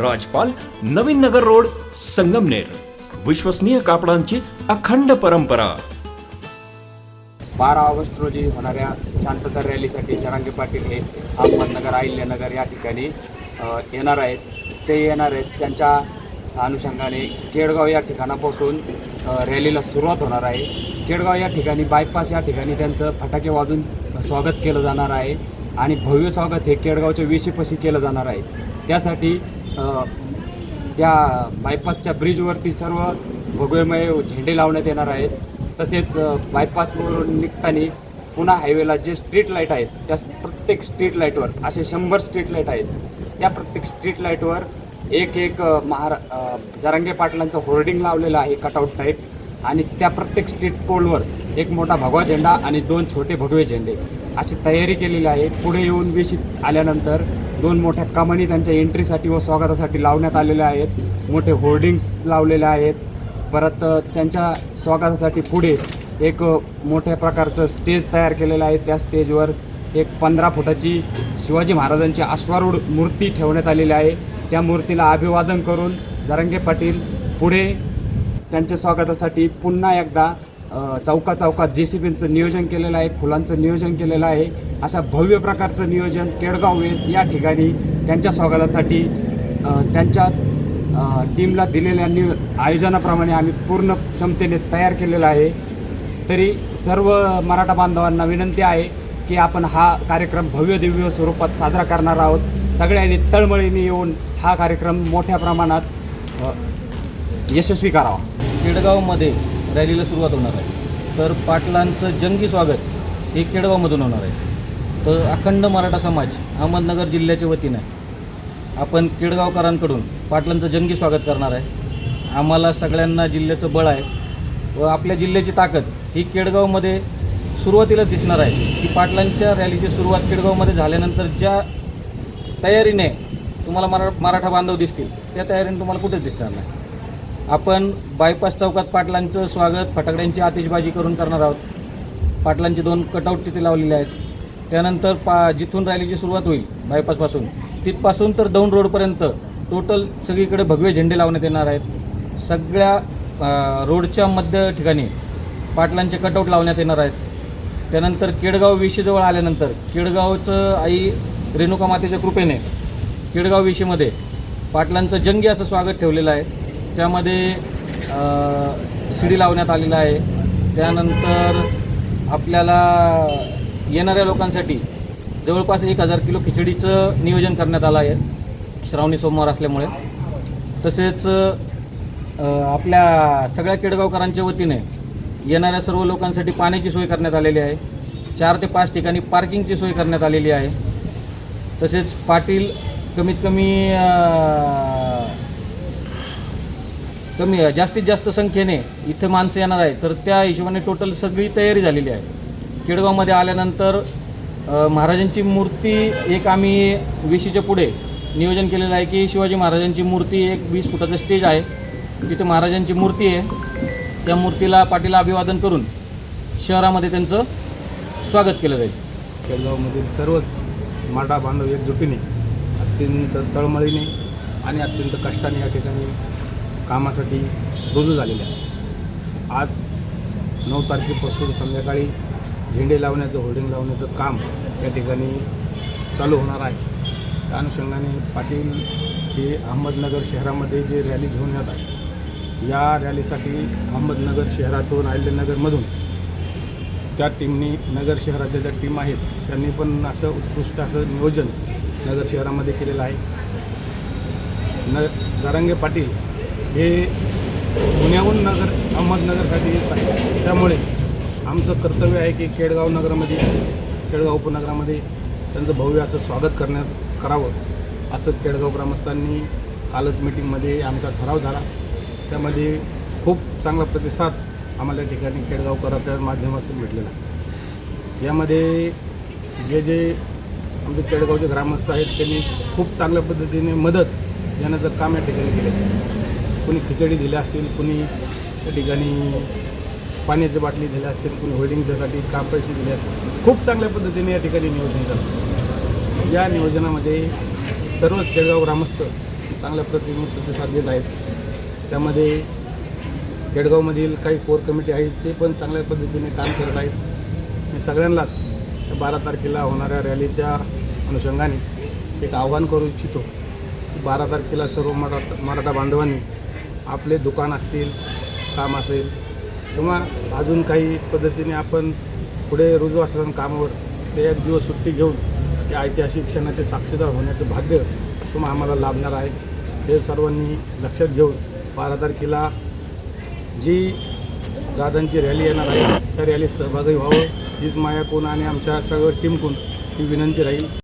राजपाल Navin Nagar road Sangamner. विश्वसनीय कापडांची अखंड परंपरा. बारा ऑगस्ट रोजी होणाऱ्या शांतता रॅलीसाठी जरांगे पाटील हे अहमदनगर अहिल्यानगर या ठिकाणी येणार आहेत. ते येणार आहेत. त्यांच्या अनुषंगाने केडगाव या ठिकाणापासून रॅलीला सुरुवात होणार आहे. केडगाव या ठिकाणी बायपास या ठिकाणी त्यांचं फटाके वाजून स्वागत केलं जाणार आहे. आणि भव्य स्वागत हे केडगावच्या वेशीपाशी केलं जाणार आहे. त्यासाठी त्या बायपासच्या ब्रिजवरती सर्व भगवेमय झेंडे लावण्यात येणार आहेत. तसेच बायपासवरून निघताना पुन्हा हायवेला जे स्ट्रीट लाइट आहेत त्या प्रत्येक स्ट्रीट लाईटवर असे शंभर स्ट्रीट लाइट आहेत. त्या प्रत्येक स्ट्रीट लाईटवर एक एक महारा जरांगे पाटलांचं होर्डिंग लावलेलं आहे कटआउट टाईप आणि त्या प्रत्येक स्ट्रीट पोलवर एक मोठा भगवा झेंडा आणि दोन छोटे भगवे झेंडे. अशी तयारी केलेली आहे. पुढे येऊन वेशीत आल्यानंतर दोन मोठ्या कमानी त्यांच्या एंट्रीसाठी व स्वागतासाठी लावण्यात आलेल्या आहेत. मोठे होर्डिंग्स लावलेले आहेत. परत त्यांच्या स्वागतासाठी पुढे एक मोठ्या प्रकारचं स्टेज तयार केलेलं आहे. त्या स्टेजवर एक पंधरा फुटाची शिवाजी महाराजांची अश्वारूढ मूर्ती ठेवण्यात आलेली आहे. त्या मूर्तीला अभिवादन करून जरंगे पाटील पुढे त्यांच्या स्वागतासाठी पुन्हा एकदा चौका चौकात जे सी बींचं नियोजन केलेलं आहे फुलांचं नियोजन केलेलं आहे. अशा भव्य प्रकारचं नियोजन केडगाव वेस या ठिकाणी त्यांच्या स्वागतासाठी त्यांच्या टीमला दिलेल्या नि आयोजनाप्रमाणे आम्ही पूर्ण क्षमतेने तयार केलेलं आहे. तरी सर्व मराठा बांधवांना विनंती आहे की आपण हा कार्यक्रम भव्य दिव्य स्वरूपात साजरा करणार आहोत. सगळ्यांनी तळमळीने येऊन हा कार्यक्रम मोठ्या प्रमाणात यशस्वी करावा. केडगावमध्ये रॅलीला सुरुवात होणार आहे. तर पाटलांचं जंगी स्वागत हे केडगावमधून होणार आहे. तर अखंड मराठा समाज अहमदनगर जिल्ह्याच्या वतीनं आपण केडगावकरांकडून पाटलांचं जंगी स्वागत करणार आहे. आम्हाला सगळ्यांना जिल्ह्याचं बळ आहे व आपल्या जिल्ह्याची ताकद ही केडगावमध्ये सुरुवातीला दिसणार आहे. की पाटलांच्या रॅलीची सुरुवात केडगावमध्ये झाल्यानंतर ज्या तयारीने तुम्हाला मरा मराठा बांधव दिसतील त्या तयारीने तुम्हाला कुठेच दिसणार नाही. आपण बायपास चौकात पाटलांचं स्वागत फटाकड्यांची आतिषबाजी करून करणार आहोत. पाटलांचे दोन कटआउट तिथे लावलेले आहेत. त्यानंतर पा जिथून रॅलीची सुरुवात होईल बायपासपासून तिथपासून तर दौंड रोडपर्यंत टोटल सगळीकडे भगवे झेंडे लावण्यात येणार आहेत. सगळ्या रोडच्या मध्य ठिकाणी पाटलांचे कटआउट लावण्यात येणार आहेत. त्यानंतर केडगाव विशीजवळ आल्यानंतर केडगावचं आई रेणुका मातेच्या कृपेने केडगाव विशीमध्ये पाटलांचं जंगी असं स्वागत ठेवलेलं आहे. त्यामध्ये शिडी लावण्यात आलेला आहे. त्यानंतर आपल्याला येणाऱ्या लोकांसाठी जवळपास एक हजार किलो खिचडीचं नियोजन करण्यात आलं आहे श्रावणी सोमवार असल्यामुळे. तसेच आपल्या सगळ्या केडगावकरांच्या वतीने येणाऱ्या सर्व लोकांसाठी पाण्याची सोय करण्यात आलेली आहे. चार ते पाच ठिकाणी पार्किंगची सोय करण्यात आलेली आहे. तसेच पाटील कमीत कमी कमी जास्तीत जास्त संख्येने इथे माणसं येणार आहे तर त्या हिशोबाने टोटल सगळी तयारी झालेली आहे. केडगावमध्ये आल्यानंतर महाराजांची मूर्ती एक आम्ही वेशीच्या पुढे नियोजन केलेलं आहे की शिवाजी महाराजांची मूर्ती एक वीस फुटाचं स्टेज आहे. तिथे महाराजांची मूर्ती आहे. त्या मूर्तीला पाटीला अभिवादन करून शहरामध्ये त्यांचं स्वागत केलं जाईल. केळगावमधील सर्वच मराठा बांधव एकजुटीने अत्यंत तळमळीने आणि अत्यंत कष्टाने या ठिकाणी कामासाठी रुजू झालेल्या आहे आज नऊ तारखेपासून संध्याकाळी झेंडे लावण्याचं होर्डिंग लावण्याचं काम या ठिकाणी चालू होणार आहे. त्या अनुषंगाने पाटील हे अहमदनगर शहरामध्ये जे रॅली घेऊन येत आहे या रॅलीसाठी अहमदनगर शहरातून अहिल्यानगरमधून त्या टीमनी नगर शहराच्या ज्या टीम आहेत त्यांनी पण असं उत्कृष्ट असं नियोजन नगर शहरामध्ये केलेलं आहे. न जारंगे पाटील हे पुण्याहून नगर अहमदनगरसाठी येत आहे. त्यामुळे आमचं कर्तव्य आहे की केडगाव नगरामध्ये केडगाव उपनगरामध्ये त्यांचं भव्य असं स्वागत करण्यात करावं असं केडगाव ग्रामस्थांनी कालच मीटिंगमध्ये आमचा ठराव झाला. त्यामध्ये खूप चांगला प्रतिसाद आम्हाला या ठिकाणी केडगावकराच्या माध्यमातून भेटलेला आहे. यामध्ये जे जे आमचे केडगावचे ग्रामस्थ आहेत त्यांनी खूप चांगल्या पद्धतीने मदत देण्याचं काम या ठिकाणी केलं कोणी खिचडी दिल्या असतील कोणी त्या ठिकाणी पाण्याच्या बाटली दिल्या असतील कोणी होल्डिंगच्यासाठी काम पैसे दिले असतील. खूप चांगल्या पद्धतीने या ठिकाणी नियोजन झालं. या नियोजनामध्ये सर्वच केळगाव ग्रामस्थ चांगल्या प्रतिम प्रतिसाद देत आहेत. त्यामध्ये केडगावमधील काही कोर कमिटी आहेत ते पण चांगल्या पद्धतीने काम करत आहेत. मी सगळ्यांनाच त्या बारा तारखेला होणाऱ्या रॅलीच्या अनुषंगाने एक आव्हान करू इच्छितो. बारा तारखेला सर्व मराठा मराठा बांधवांनी आपले दुकान असतील काम असेल किंवा अजून काही पद्धतीने आपण पुढे रुजू असताना कामावर ते एक दिवस सुट्टी घेऊन या ऐतिहासिक क्षणाचे साक्षीदार होण्याचं भाग्य तुम्हा आम्हाला लाभणार आहे. हे सर्वांनी लक्षात घेऊन बारा तारखेला जी दादांची रॅली येणार आहे त्या रॅलीत सहभागी व्हावं. हीच कोण आणि आमच्या सगळं टीमकून ही विनंती राहील.